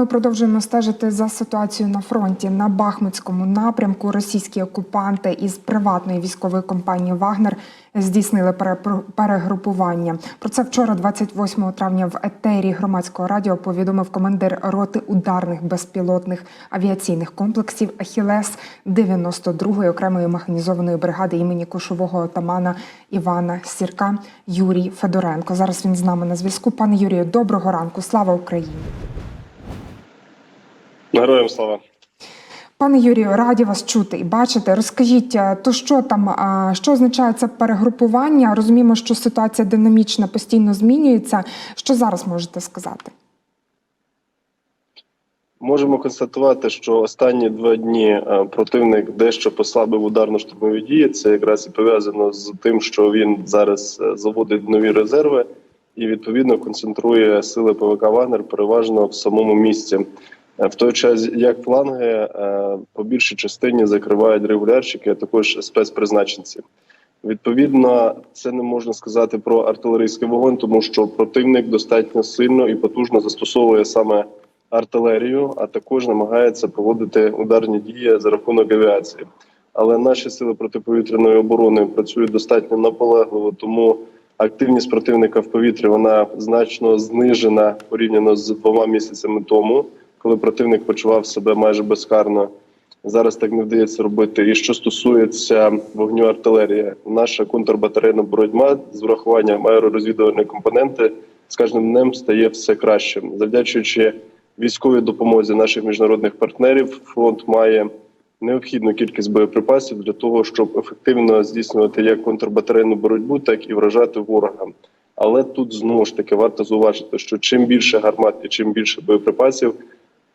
ми продовжуємо стежити за ситуацією на фронті на Бахмутському напрямку. Російські окупанти із приватної військової компанії Вагнер здійснили перегрупування. Про це вчора, 28 травня, в етері громадського радіо повідомив командир роти ударних безпілотних авіаційних комплексів Ахілес 92-ї окремої механізованої бригади імені кошового отамана Івана Сірка Юрій Федоренко. Зараз він з нами на зв'язку. Пане Юрію, доброго ранку. Слава Україні. Героям слава. Пане Юрію, раді вас чути і бачити. Розкажіть, е, то що там, що означає це перегрупування? Розуміємо, що ситуація динамічна, постійно змінюється. Що зараз можете сказати? Можемо констатувати, що останні два дні е, противник дещо послабив ударно-штурмові дії. Це якраз і пов'язано з тим, що він зараз е, заводить нові резерви і відповідно концентрує сили ПВК Вагнер переважно в самому місці. Е, В той час як фланги е, по більшій частині закривають регулярщики, а також спецпризначенці. Відповідно, це не можна сказати про артилерійський вогонь, тому що противник достатньо сильно і потужно застосовує саме артилерію, а також намагається проводити ударні дії за рахунок авіації. Але наші сили протиповітряної оборони працюють достатньо наполегливо, тому активність противника в повітрі вона значно знижена порівняно з двома місяцями тому, коли противник почував себе майже безкарно. Зараз так не вдається робити. І що стосується вогню артилерії, наша контрбатарейна боротьба з врахуванням аеророзвідувальної компоненти з кожним днем стає все кращим. Завдячуючи військовій допомозі наших міжнародних партнерів, фронт має необхідну кількість боєприпасів для того, щоб ефективно здійснювати як контрбатарейну боротьбу, так і вражати ворога. Але тут знову ж таки варто зауважити, що чим більше гармат і чим більше боєприпасів,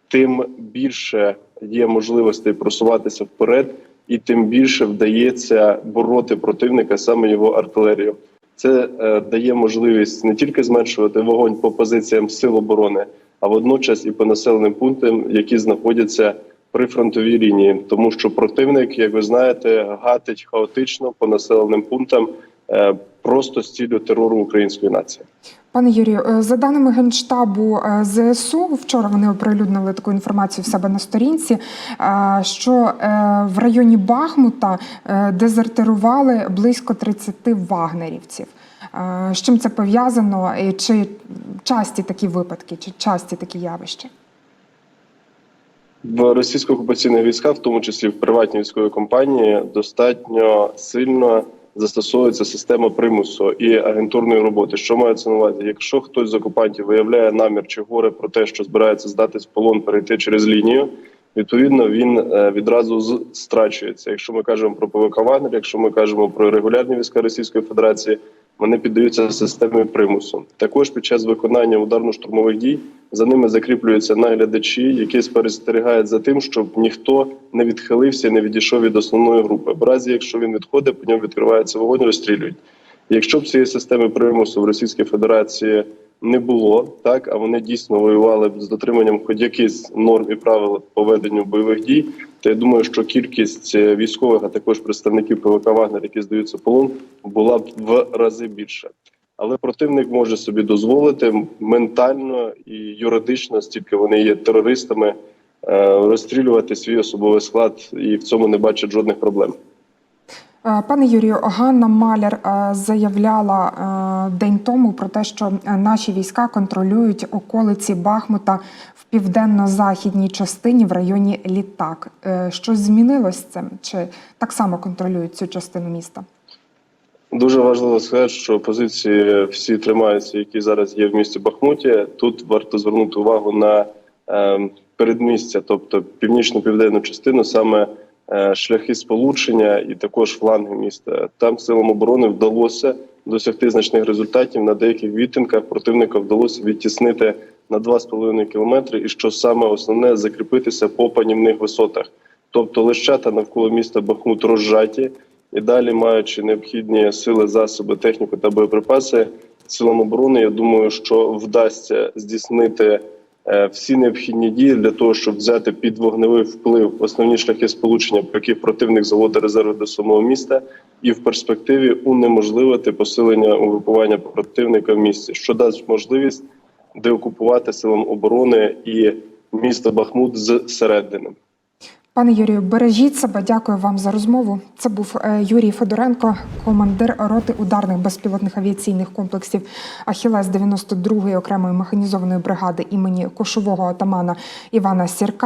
тим більше є можливостей просуватися вперед, і тим більше вдається бороти противника саме його артилерію. Це е, дає можливість не тільки зменшувати вогонь по позиціям сил оборони, а водночас і по населеним пунктам, які знаходяться при фронтовій лінії, тому що противник, як ви знаєте, гатить хаотично по населеним пунктам е, просто з ціллю терору української нації. Пане Юрію, е, за даними Генштабу е, ЗСУ, вчора вони оприлюднили таку інформацію в себе на сторінці, е, що в районі Бахмута дезертирували близько 30 вагнерівців. З чим це пов'язано? Чи часті такі випадки, чи часті такі явища? В російсько-окупаційних військах, в тому числі в приватній військовій компанії, достатньо сильно застосовується система примусу і агентурної роботи. Що мається на увазі? Якщо хтось з окупантів виявляє намір чи горе про те, що збирається здатись з полон, перейти через лінію, відповідно він е, відразу страчується. Якщо ми кажемо про ПВК «Вагнер», якщо ми кажемо про регулярні війська Російської Федерації, вони піддаються системі примусу. Також під час виконання ударно-штурмових дій за ними закріплюються наглядачі, які спостерігають за тим, щоб ніхто не відхилився, і не відійшов від основної групи. В разі, якщо він відходить, по ньому відкривається вогонь, розстрілюють. Якщо б цієї системи примусу в Російській Федерації не було, так а вони дійсно воювали б з дотриманням хоч якихось норм і правил по веденню бойових дій, то я думаю, що кількість е, військових, а також представників ПВК Вагнер, які здаються полон, була б в рази більше. Але противник може собі дозволити ментально і юридично, стільки вони є терористами, е, розстрілювати свій особовий склад і в цьому не бачать жодних проблем. Е, Пане Юрію, Ганна Маляр е, заявляла е, день тому про те, що наші війська контролюють околиці Бахмута в південно-західній частині в районі Літак. Щось змінилось цим? Чи так само контролюють цю частину міста? Дуже важливо сказати, що позиції всі тримаються, які зараз є в місті Бахмуті. Тут варто звернути увагу на е, передмістя, тобто північно-південну частину, саме шляхи сполучення і також фланги міста. Там силам оборони вдалося досягти значних результатів. На деяких відтинках противника вдалося відтіснити на 2,5 кілометри, і що саме основне закріпитися по панівних висотах. Тобто лищата навколо міста Бахмут розжаті, і далі, маючи необхідні сили, засоби, техніку та боєприпаси силам оборони, я думаю, що вдасться здійснити е, всі необхідні дії для того, щоб взяти під вогневий вплив основні шляхи сполучення, по яких противник заводить резерви до самого міста, і в перспективі унеможливити посилення угрупування противника в місті, що дасть можливість деокупувати силам оборони і місто Бахмут зсередини. Пане Юрію, бережіть себе. Дякую вам за розмову. Це був е, Юрій Федоренко, командир роти ударних безпілотних авіаційних комплексів Ахілес 92-ї окремої механізованої бригади імені кошового отамана Івана Сірка.